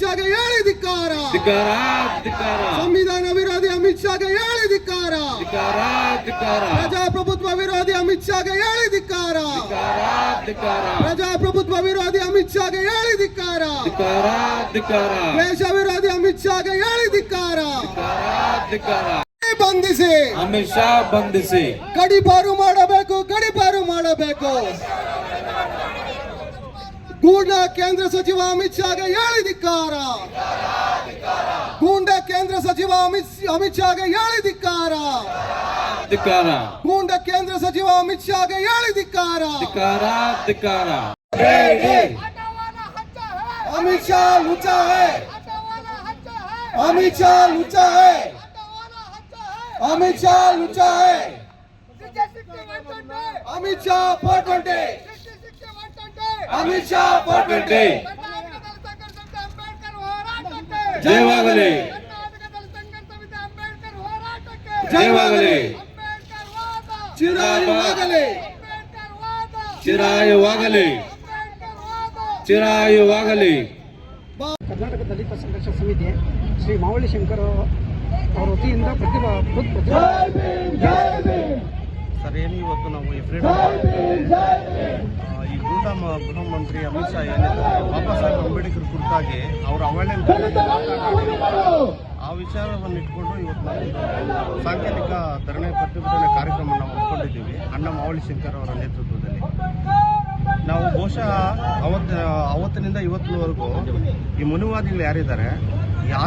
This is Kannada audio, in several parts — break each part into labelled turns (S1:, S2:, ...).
S1: ಶಾಗೆ ಹೇಳಿ ಧಿಕ್ಕಾರ.
S2: ಧಿಕ್ಕಾರ ಧಿಕ್ಕಾರ.
S1: ಸಂವಿಧಾನ ವಿರೋಧಿ ಅಮಿತ್ ಶಾಗೆ ಹೇಳಿ ಧಿಕ್ಕಾರ.
S2: ಧಿಕ್ಕಾರ ಧಿಕ್ಕಾರ.
S1: ಪ್ರಜಾಪ್ರಭುತ್ವ ವಿರೋಧಿ ಅಮಿತ್ ಶಾಗೆ ಹೇಳಿ ಧಿಕ್ಕಾರ.
S2: ಧಿಕ್ಕಾರ ಧಿಕ್ಕಾರ.
S1: ಪ್ರಜಾಪ್ರಭುತ್ವ ವಿರೋಧಿ ಅಮಿತ್ ಶಾಗೆ ಹೇಳಿ ಧಿಕ್ಕಾರ.
S2: ಧಿಕ್ಕಾರ ಧಿಕ್ಕಾರ.
S1: ದೇಶ ವಿರೋಧಿ ಅಮಿತ್ ಶಾಗೆ ಹೇಳಿ ಧಿಕ್ಕಾರ.
S2: ಧಿಕ್ಕಾರ
S1: ಬಂಧಿಸಿ.
S2: ಅಮಿತ್ ಶಾ ಬಂಧಿಸಿ.
S1: ಗಡಿಪಾರು ಮಾಡಬೇಕು ಗಡಿಪಾರು ಮಾಡಬೇಕು. ಗೂಂಡ ಕೇಂದ್ರ ಸಚಿವ ಅಮಿತ್ ಶಾಗೆ ಹೇಳಿದಿಕ್ಕಾರ ಗೂಂಡ ಕೇಂದ್ರ ಸಚಿವ ಅಮಿತ್ ಅಮಿತ್ ಶಾಗೆ ಹೇಳಿದಿಕ್ಕಾರ ಧಿಕ್ಕಾರ ಗೂಂಡ ಕೇಂದ್ರ ಸಚಿವ ಅಮಿತ್ ಶಾಗೆ ಹೇಳಿದಿಕ್ಕಾರ ಧಿಕ್ಕಾರ
S2: ಧಿಕ್ಕಾರ
S3: ಅಮಿತ್ ಶಾ
S1: ಲುಚ ಹೇ. ಅಮಿತ್ ಶಾ
S3: ಲುಚ ಹೇ. ಅಮಿತ್
S1: ಶಾ ಲುಚ ಹೇ. ಅಮಿತ್
S3: ಶಾ ಪಾಟೊಂಟೆ ಅಮಿತ್ ಶಾ ಪೋರ್ಪೇಟೆ
S2: ಜಯವಾಗಲಿ. ಜಯವಾಗಲಿ.
S1: ಚಿರಾಯವಾಗಲಿ.
S2: ಚಿರಾಯವಾಗಲಿ. ಚಿರಾಯವಾಗಲಿ.
S4: ಕರ್ನಾಟಕ ದಲಿತ ಸಂಘರ್ಷ ಸಮಿತಿ ಶ್ರೀ ಮಾವಳಿ ಶಂಕರ್ ಅವರ ವತಿಯಿಂದ ಪ್ರತಿಭಾ
S5: ಸರ್ ಏನು ಇವತ್ತು ನಾವು ಈ ಫ್ರೀಡಮ್ ಈ ಗೂಢ ಮ- ಗೃಹ ಮಂತ್ರಿ ಅಮಿತ್ ಶಾ ಏನಿದ್ದಾರೆ ಬಾಬಾ ಸಾಹೇಬ್ ಅಂಬೇಡ್ಕರ್ ಕುರಿತಾಗಿ ಅವರ ಅವಹೇಳನ ಆ ವಿಚಾರವನ್ನು ಇಟ್ಕೊಂಡು ಇವತ್ತು ನಾವು ಸಾಂಕೇತಿಕ ಧರಣಿ ಪ್ರತಿಭಟನೆ ಕಾರ್ಯಕ್ರಮ ನಾವು ಹಮ್ಮಿಕೊಂಡಿದ್ದೀವಿ. ಅಣ್ಣ ಮಾವಳಿ ಶಂಕರ್ ಅವರ ನೇತೃತ್ವದಲ್ಲಿ. ನಾವು ಬಹುಶಃ ಅವತ್ತು ಅವತ್ತಿನಿಂದ ಇವತ್ತಿನವರೆಗೂ ಈ ಮುನಿವಾದಿಗಳು ಯಾರಿದ್ದಾರೆ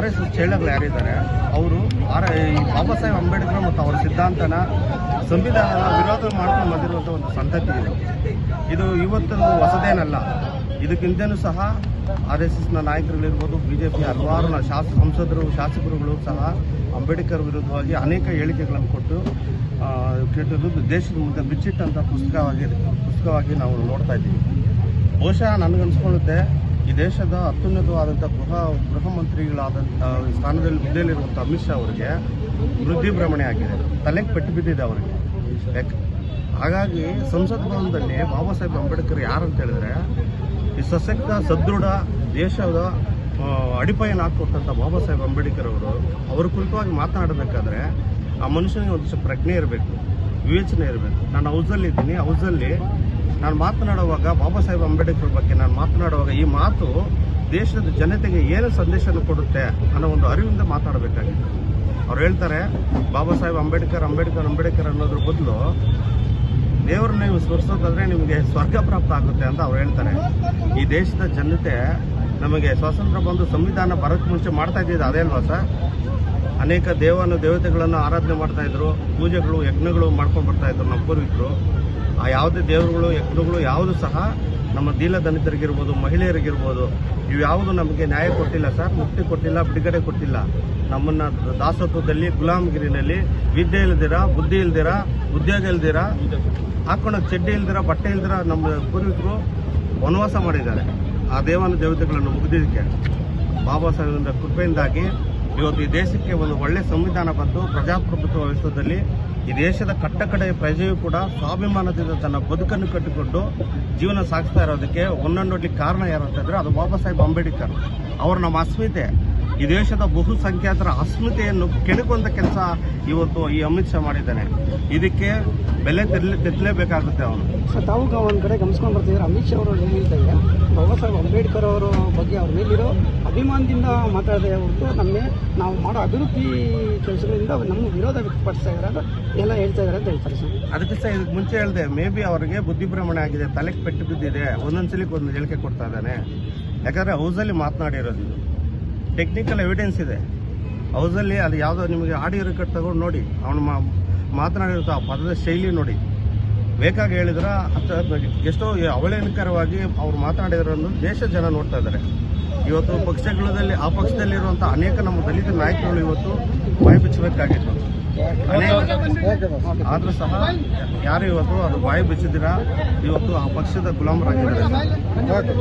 S5: ಎಸ್ ಚೇಳಗಳು ಯಾರಿದ್ದಾರೆ, ಅವರು ಆರ್ ಈ ಬಾಬಾ ಸಾಹೇಬ್ ಅಂಬೇಡ್ಕರ್ ಮತ್ತು ಅವರ ಸಿದ್ಧಾಂತನ ಸಂವಿಧಾನದ ವಿರೋಧ ಮಾಡ್ಕೊಂಡು ಬಂದಿರುವಂಥ ಒಂದು ಸಂತತಿ ಇದು. ಇದು ಇವತ್ತು ಹೊಸದೇನಲ್ಲ. ಇದಕ್ಕಿಂತನೂ ಸಹ ಆರ್ ಎಸ್ ಎಸ್ನ ನಾಯಕರುಗಳಿರ್ಬೋದು ಬಿ ಜೆ ಪಿ ಹಲವಾರು ಶಾಸ, ಸಂಸದರು, ಶಾಸಕರುಗಳು ಸಹ ಅಂಬೇಡ್ಕರ್ ವಿರುದ್ಧವಾಗಿ ಅನೇಕ ಹೇಳಿಕೆಗಳನ್ನು ಕೊಟ್ಟು ಕೆಟ್ಟಿರೋದು ದೇಶದ ಮುಂದೆ ಬಿಚ್ಚಿಟ್ಟಂಥ ಪುಸ್ತಕವಾಗಿ ಪುಸ್ತಕವಾಗಿ ನಾವು ನೋಡ್ತಾ ಇದ್ದೀವಿ. ಬಹುಶಃ ನನಗನ್ಸ್ಕೊಳ್ಳುತ್ತೆ ಈ ದೇಶದ ಅತ್ಯುನ್ನತವಾದಂಥ ಗೃಹ ಗೃಹ ಮಂತ್ರಿಗಳಾದಂಥ ಸ್ಥಾನದಲ್ಲಿ ಹುದ್ದೆಯಲ್ಲಿರುವಂಥ ಅಮಿತ್ ಶಾ ಅವರಿಗೆ ವೃದ್ಧಿ ಭ್ರಮಣೆ ಆಗಿದೆ. ತಲೆಗೆ ಪೆಟ್ಟು ಬಿದ್ದಿದೆ ಅವರಿಗೆ. ಹಾಗಾಗಿ ಸಂಸತ್ ಭವನದಲ್ಲಿ ಬಾಬಾ ಸಾಹೇಬ್ ಅಂಬೇಡ್ಕರ್ ಯಾರು ಅಂತ ಹೇಳಿದ್ರೆ, ಈ ಸಶಕ್ತ, ಸದೃಢ ದೇಶದ ಅಡಿಪಾಯನ ಹಾಕ್ಕೊಟ್ಟಂಥ ಬಾಬಾ ಸಾಹೇಬ್ ಅಂಬೇಡ್ಕರ್ ಅವರು, ಅವ್ರ ಕುರಿತವಾಗಿ ಮಾತನಾಡಬೇಕಾದ್ರೆ ಆ ಮನುಷ್ಯನಿಗೆ ಒಂದಿಷ್ಟು ಪ್ರಜ್ಞೆ ಇರಬೇಕು, ವಿವೇಚನೆ ಇರಬೇಕು. ನಾನು ಹೌಸಲ್ಲಿ ಇದ್ದೀನಿ ಹೌಸಲ್ಲಿ ನಾನು ಮಾತನಾಡುವಾಗ ಬಾಬಾ ಸಾಹೇಬ್ ಅಂಬೇಡ್ಕರ್ ಬಗ್ಗೆ ನಾನು ಮಾತನಾಡುವಾಗ ಈ ಮಾತು ದೇಶದ ಜನತೆಗೆ ಏನು ಸಂದೇಶ ಕೊಡುತ್ತೆ ಅನ್ನೋ ಒಂದು ಅರಿವಿಂದ ಮಾತಾಡಬೇಕಾಗಿತ್ತು ಅವ್ರು ಹೇಳ್ತಾರೆ, ಬಾಬಾ ಸಾಹೇಬ್ ಅಂಬೇಡ್ಕರ್ ಅಂಬೇಡ್ಕರ್ ಅಂಬೇಡ್ಕರ್ ಅನ್ನೋದ್ರ ಬದಲು ದೇವ್ರನ್ನ ನೀವು ಸ್ಮರಿಸೋದಾದ್ರೆ ನಿಮಗೆ ಸ್ವರ್ಗ ಪ್ರಾಪ್ತ ಆಗುತ್ತೆ ಅಂತ ಅವ್ರು ಹೇಳ್ತಾರೆ. ಈ ದೇಶದ ಜನತೆ ನಮಗೆ ಸ್ವಾತಂತ್ರ್ಯ ಬಂದು ಸಂವಿಧಾನ ಬರೋಕ್ಕೆ ಮುಂಚೆ ಮಾಡ್ತಾ ಇದ್ದಿದ್ದು ಅದೇ ಅಲ್ವಾ ಸರ್? ಅನೇಕ ದೇವನ ದೇವತೆಗಳನ್ನು ಆರಾಧನೆ ಮಾಡ್ತಾ ಇದ್ರು, ಪೂಜೆಗಳು ಯಜ್ಞಗಳು ಮಾಡ್ಕೊಂಡು ಬರ್ತಾ ಇದ್ರು ನಮ್ಮ ಪೂರ್ವಿಕರು. ಆ ಯಾವುದೇ ದೇವರುಗಳು, ಯಜ್ಞಗಳು ಯಾವುದು ಸಹ ನಮ್ಮ ದೀನ ದಲಿತರಿಗಿರ್ಬೋದು, ಮಹಿಳೆಯರಿಗಿರ್ಬೋದು, ಇವು ಯಾವುದು ನಮಗೆ ನ್ಯಾಯ ಕೊಟ್ಟಿಲ್ಲ ಸರ್, ಮುಕ್ತಿ ಕೊಟ್ಟಿಲ್ಲ, ಬಿಡುಗಡೆ ಕೊಟ್ಟಿಲ್ಲ. ನಮ್ಮನ್ನ ದಾಸತ್ವದಲ್ಲಿ, ಗುಲಾಮಗಿರಿನಲ್ಲಿ, ವಿದ್ಯೆ ಇಲ್ದಿರ, ಬುದ್ಧಿ ಇಲ್ದಿರ, ಉದ್ಯೋಗ ಇಲ್ದಿರ ಹಾಕೊಳ್ಳೋಕೆ ಚಡ್ಡಿ ಇಲ್ದಿರ, ಬಟ್ಟೆ ಇಲ್ದಿರ ನಮ್ಮ ಪೂರ್ವಿಕರು ವನವಾಸ ಮಾಡಿದ್ದಾರೆ. ಆ ದೇವನ ದೇವತೆಗಳನ್ನು ಮುಗಿದಿದ್ದಕ್ಕೆ ಬಾಬಾ ಸಾಹೇಬ್ರ ಕೃಪೆಯಿಂದಾಗಿ ಇವತ್ತು ಈ ದೇಶಕ್ಕೆ ಒಂದು ಒಳ್ಳೆ ಸಂವಿಧಾನ ಬಂತು ಪ್ರಜಾಪ್ರಭುತ್ವ ವ್ಯವಸ್ಥೆಯಲ್ಲಿ ಈ ದೇಶದ ಕಟ್ಟಕಡೆಯ ಪ್ರಜೆಯು ಕೂಡ ಸ್ವಾಭಿಮಾನದಿಂದ ತನ್ನ ಬದುಕನ್ನು ಕಟ್ಟಿಕೊಂಡು ಜೀವನ ಸಾಗಿಸ್ತಾ ಇರೋದಕ್ಕೆ ಒಂದೊಂದೊಡ್ಲಿ ಕಾರಣ ಯಾರು ಅಂತಂದ್ರೆ ಅದು ಬಾಬಾ ಸಾಹೇಬ್ ಅಂಬೇಡ್ಕರ್. ಅವರು ನಮ್ಮ ಅಸ್ಮಿತೆ. ಈ ದೇಶದ ಬಹುಸಂಖ್ಯಾತರ ಅಸ್ಮಿತೆಯನ್ನು ಕೆಣಕುವಂತ ಕೆಲಸ ಇವತ್ತು ಈ ಅಮಿತ್ ಶಾ ಮಾಡಿದ್ದಾನೆ. ಇದಕ್ಕೆ ಬೆಲೆ ತೆರಲಿ ತೆತ್ತಲೇಬೇಕಾಗುತ್ತೆ ಅವನು.
S4: ಸೊ ತಾವು ಒಂದ್ ಕಡೆ ಗಮನಿಸ್ಕೊಂಡು ಬರ್ತಿದ್ದಾರೆ? ಅಮಿತ್ ಶಾ ಅವರು ಹೇಳ್ತಾರೆ ಬಾಬಾ ಸಾಹೇಬ್ ಅಂಬೇಡ್ಕರ್ ಅವರ ಬಗ್ಗೆ ಅವ್ರ ಮೇಲಿರೋ ಅಭಿಮಾನದಿಂದ ಮಾತಾಡದೆ ಹೊರತು ನಮಗೆ ನಾವು ಮಾಡೋ ಅಭಿವೃದ್ಧಿ ಕೆಲಸಗಳಿಂದ ನಮ್ಮ ವಿರೋಧ ವ್ಯಕ್ತಪಡಿಸ್ತಾ ಇದ್ದಾರೆ ಅಂತ ಎಲ್ಲ ಹೇಳ್ತಾ ಇದ್ದಾರೆ ಅಂತ ಹೇಳ್ತಾರೆ ಸರ್.
S5: ಅದಕ್ಕೆ ಸಹ ಇದಕ್ಕೆ ಮುಂಚೆ ಹೇಳಿದೆ ಮೇ ಬಿ ಅವರಿಗೆ ಬುದ್ಧಿಭ್ರಮಣೆ ಆಗಿದೆ ತಲೆಗೆ ಪೆಟ್ಟು ಬಿದ್ದಿದೆ ಒಂದೊಂದ್ಸಲಿಗೆ ಒಂದು ಹೇಳಿಕೆ ಕೊಡ್ತಾ ಇದ್ದಾನೆ. ಯಾಕಂದ್ರೆ ಹೌಸಲ್ಲಿ ಮಾತನಾಡಿರೋದು ಟೆಕ್ನಿಕಲ್ ಎವಿಡೆನ್ಸ್ ಇದೆ. ಹೌಸಲ್ಲಿ ಅದು ಯಾವುದೋ ನಿಮಗೆ ಆಡಿಯೋ ರೆಕಾರ್ಡ್ ತಗೊಂಡು ನೋಡಿ, ಅವನು ಮಾ ಮಾತನಾಡಿರೋ ಆ ಪದದ ಶೈಲಿ ನೋಡಿ. ಬೇಕಾಗಿ ಹೇಳಿದ್ರ ಎಷ್ಟೋ ಅವಳೇನಕರವಾಗಿ ಅವ್ರು ಮಾತನಾಡಿದ್ರು ದೇಶ ಜನ ನೋಡ್ತಾ ಇದ್ದಾರೆ. ಇವತ್ತು ಪಕ್ಷಗಳಲ್ಲಿ ಆ ಪಕ್ಷದಲ್ಲಿರುವಂಥ ಅನೇಕ ನಮ್ಮ ದಲಿತ ನಾಯಕರುಗಳು ಇವತ್ತು ಬಾಯಿ ಬಿಚ್ಚಬೇಕಾಗಿತ್ತು. ಆದ್ರೂ ಸಹ ಯಾರು ಇವತ್ತು ಅದು ಬಾಯಿ ಬಿಚ್ಚಿದಿರ ಇವತ್ತು ಆ ಪಕ್ಷದ ಗುಲಾಮರಾಗಿದ್ದಾರೆ.